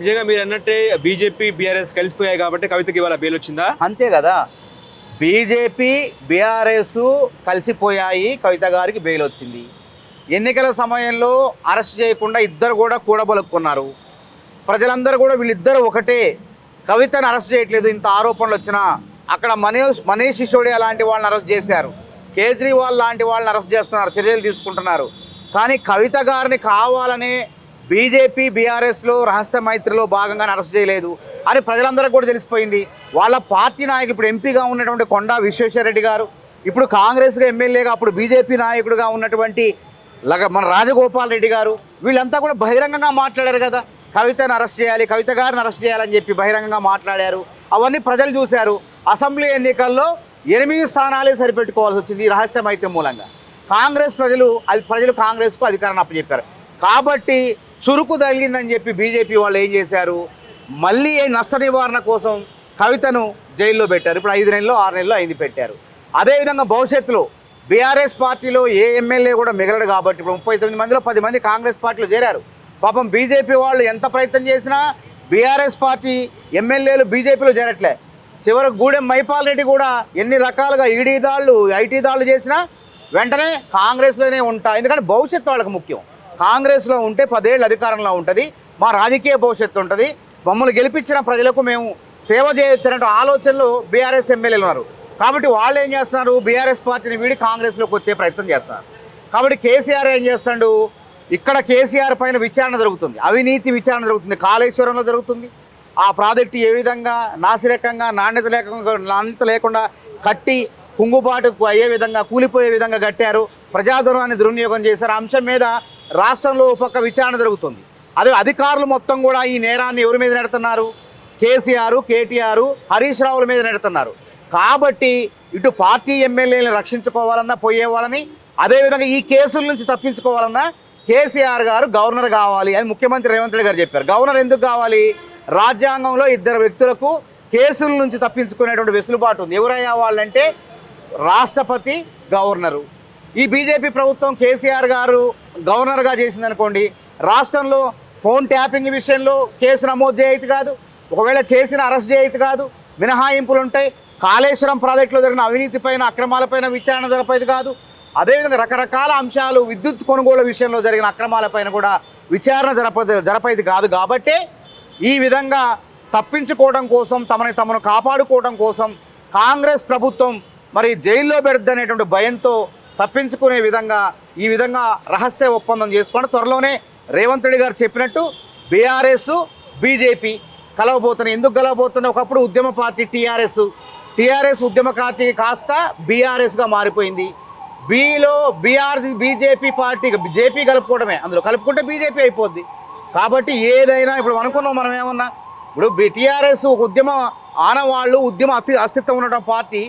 నిజంగా మీరు అన్నట్టే బీజేపీ బీఆర్ఎస్ కలిసిపోయాయి కాబట్టి కవితకి ఇవాళ బెయిల్ వచ్చిందా అంతే కదా. బీజేపీ బీఆర్ఎస్ కలిసిపోయాయి కవిత గారికి బెయిల్ వచ్చింది ఎన్నికల సమయంలో అరెస్ట్ చేయకుండా ఇద్దరు కూడా కూడబలుక్కున్నారు. ప్రజలందరూ కూడా వీళ్ళిద్దరు ఒకటే. కవితను అరెస్ట్ చేయట్లేదు ఇంత ఆరోపణలు వచ్చినా. అక్కడ మనీష్ మనీష్ సిసోడియా లాంటి వాళ్ళని అరెస్ట్ చేశారు. కేజ్రీవాల్ లాంటి వాళ్ళని అరెస్ట్ చేస్తున్నారు చర్యలు తీసుకుంటున్నారు. కానీ కవిత గారిని కావాలనే బీజేపీ బీఆర్ఎస్లో రహస్య మైత్రిలో భాగంగా అరెస్ట్ చేయలేదు అని ప్రజలందరికీ కూడా తెలిసిపోయింది. వాళ్ళ పార్టీ నాయకుడు ఇప్పుడు ఎంపీగా ఉన్నటువంటి కొండా విశ్వేశ్వరరెడ్డి గారు ఇప్పుడు కాంగ్రెస్గా ఎమ్మెల్యేగా అప్పుడు బీజేపీ నాయకుడిగా ఉన్నటువంటి లగ మన రాజగోపాల్ రెడ్డి గారు వీళ్ళంతా కూడా బహిరంగంగా మాట్లాడారు కదా. కవితను అరెస్ట్ చేయాలి కవిత గారిని అరెస్ట్ చేయాలని చెప్పి బహిరంగంగా మాట్లాడారు. అవన్నీ ప్రజలు చూశారు. అసెంబ్లీ ఎన్నికల్లో ఎనిమిది స్థానాలే సరిపెట్టుకోవాల్సి వచ్చింది ఈ రహస్యం అయితే మూలంగా. కాంగ్రెస్ ప్రజలు అది ప్రజలు కాంగ్రెస్కు అధికారాన్ని అప్పచెప్పారు. కాబట్టి చురుకు తగిలిందని చెప్పి బీజేపీ వాళ్ళు ఏం చేశారు? మళ్ళీ నష్ట నివారణ కోసం కవితను జైల్లో పెట్టారు. ఇప్పుడు ఐదు నెలలు ఆరు నెలలు ఐదు పెట్టారు. అదేవిధంగా భవిష్యత్తులో బీఆర్ఎస్ పార్టీలో ఏ ఎమ్మెల్యే కూడా మిగలడు కాబట్టి ఇప్పుడు ముప్పై తొమ్మిది మందిలో పది మంది కాంగ్రెస్ పార్టీలో చేరారు. పాపం బీజేపీ వాళ్ళు ఎంత ప్రయత్నం చేసినా బీఆర్ఎస్ పార్టీ ఎమ్మెల్యేలు బీజేపీలో చేరట్లే. చివరకు గూడెం మైపాల్ రెడ్డి కూడా ఎన్ని రకాలుగా ఈడీ దాళ్ళు ఐటీ దాళ్ళు చేసినా వెంటనే కాంగ్రెస్లోనే ఉంటా. ఎందుకంటే భవిష్యత్తు వాళ్ళకి ముఖ్యం. కాంగ్రెస్లో ఉంటే పదేళ్ళు అధికారంలో ఉంటుంది మా రాజకీయ భవిష్యత్తు ఉంటుంది. మమ్మల్ని గెలిపించిన ప్రజలకు మేము సేవ చేయొచ్చనే ఆలోచనలు బీఆర్ఎస్ ఎమ్మెల్యేలు ఉన్నారు. కాబట్టి వాళ్ళు ఏం చేస్తున్నారు? బీఆర్ఎస్ పార్టీని వీడి కాంగ్రెస్లోకి వచ్చే ప్రయత్నం చేస్తున్నారు కాబట్టి కేసీఆర్ ఏం చేస్తాడు? ఇక్కడ కేసీఆర్ పైన విచారణ జరుగుతుంది. అవినీతి విచారణ జరుగుతుంది. కాళేశ్వరంలో జరుగుతుంది. ఆ ప్రాజెక్టు ఏ విధంగా నాసిరకంగా నాణ్యత లేకుండా నాణ్యత లేకుండా కట్టి కుంగుబాటుకు అయ్యే విధంగా కూలిపోయే విధంగా కట్టారు. ప్రజాధనాన్ని దుర్వినియోగం చేశారు. అంశం మీద రాష్ట్రంలో ఒక విచారణ జరుగుతుంది. అదే అధికారులు మొత్తం కూడా ఈ నేరాన్ని ఎవరి మీద నెడుతున్నారు కేసీఆర్ కేటీఆర్ హరీష్ రావుల మీద నెడుతున్నారు కాబట్టి ఇటు పార్టీ ఎమ్మెల్యేలను రక్షించుకోవాలన్నా పోయేవాళ్ళని అదేవిధంగా ఈ కేసుల నుంచి తప్పించుకోవాలన్నా కేసీఆర్ గారు గవర్నర్ కావాలి అని ముఖ్యమంత్రి రేవంత్ రెడ్డి గారు చెప్పారు. గవర్నర్ ఎందుకు కావాలి? రాజ్యాంగంలో ఇద్దరు వ్యక్తులకు కేసుల నుంచి తప్పించుకునేటువంటి వెసులుబాటు ఉంది. ఎవరయ్యా వాళ్ళంటే రాష్ట్రపతి గవర్నరు. ఈ బీజేపీ ప్రభుత్వం కేసీఆర్ గారు గవర్నర్గా చేసిందనుకోండి రాష్ట్రంలో ఫోన్ ట్యాపింగ్ విషయంలో కేసు నమోదు చేయదు కాదు ఒకవేళ చేసిన అరెస్ట్ చేయదు కాదు మినహాయింపులు ఉంటాయి కాళేశ్వరం ప్రాజెక్టులో జరిగిన అవినీతిపైన అక్రమాలపైన విచారణ జరపేది కాదు అదేవిధంగా రకరకాల అంశాలు విద్యుత్ కొనుగోలు విషయంలో జరిగిన అక్రమాలపైన కూడా విచారణ జరపదు జరపేది కాదు కాబట్టి ఈ విధంగా తప్పించుకోవడం కోసం తమని తమను కాపాడుకోవడం కోసం కాంగ్రెస్ ప్రభుత్వం మరి జైల్లో పెడుద్దనేటువంటి భయంతో తప్పించుకునే విధంగా ఈ విధంగా రహస్య ఒప్పందం చేసుకోండి. త్వరలోనే రేవంత్ రెడ్డి గారు చెప్పినట్టు బీఆర్ఎస్ బీజేపీ కలవబోతున్నాయి. ఎందుకు కలవబోతున్నాయి? ఒకప్పుడు ఉద్యమ పార్టీ టీఆర్ఎస్. టీఆర్ఎస్ ఉద్యమ పార్టీ కాస్త బీఆర్ఎస్గా మారిపోయింది. బీలో బీఆర్ బీజేపీ పార్టీ జేపీ కలుపుకోవడమే. అందులో కలుపుకుంటే బీజేపీ అయిపోద్ది. కాబట్టి ఏదైనా ఇప్పుడు అనుకున్నాం మనం ఏమన్నా? ఇప్పుడు టీఆర్ఎస్ ఉద్యమ ఆనవాళ్ళు ఉద్యమ అస్తి అస్తిత్వం ఉన్న పార్టీ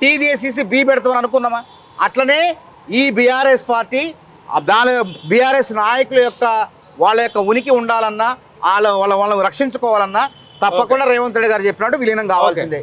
టీడీఎస్సీసీ బీ పెడతామని అనుకున్నామా? అట్లనే ఈ బీఆర్ఎస్ పార్టీ దాని బీఆర్ఎస్ నాయకుల యొక్క వాళ్ళ యొక్క ఉనికి ఉండాలన్నా వాళ్ళ వాళ్ళ వాళ్ళని రక్షించుకోవాలన్నా తప్పకుండా రేవంత్ రెడ్డి గారు చెప్పినట్టు విలీనం కావాల్సిందే.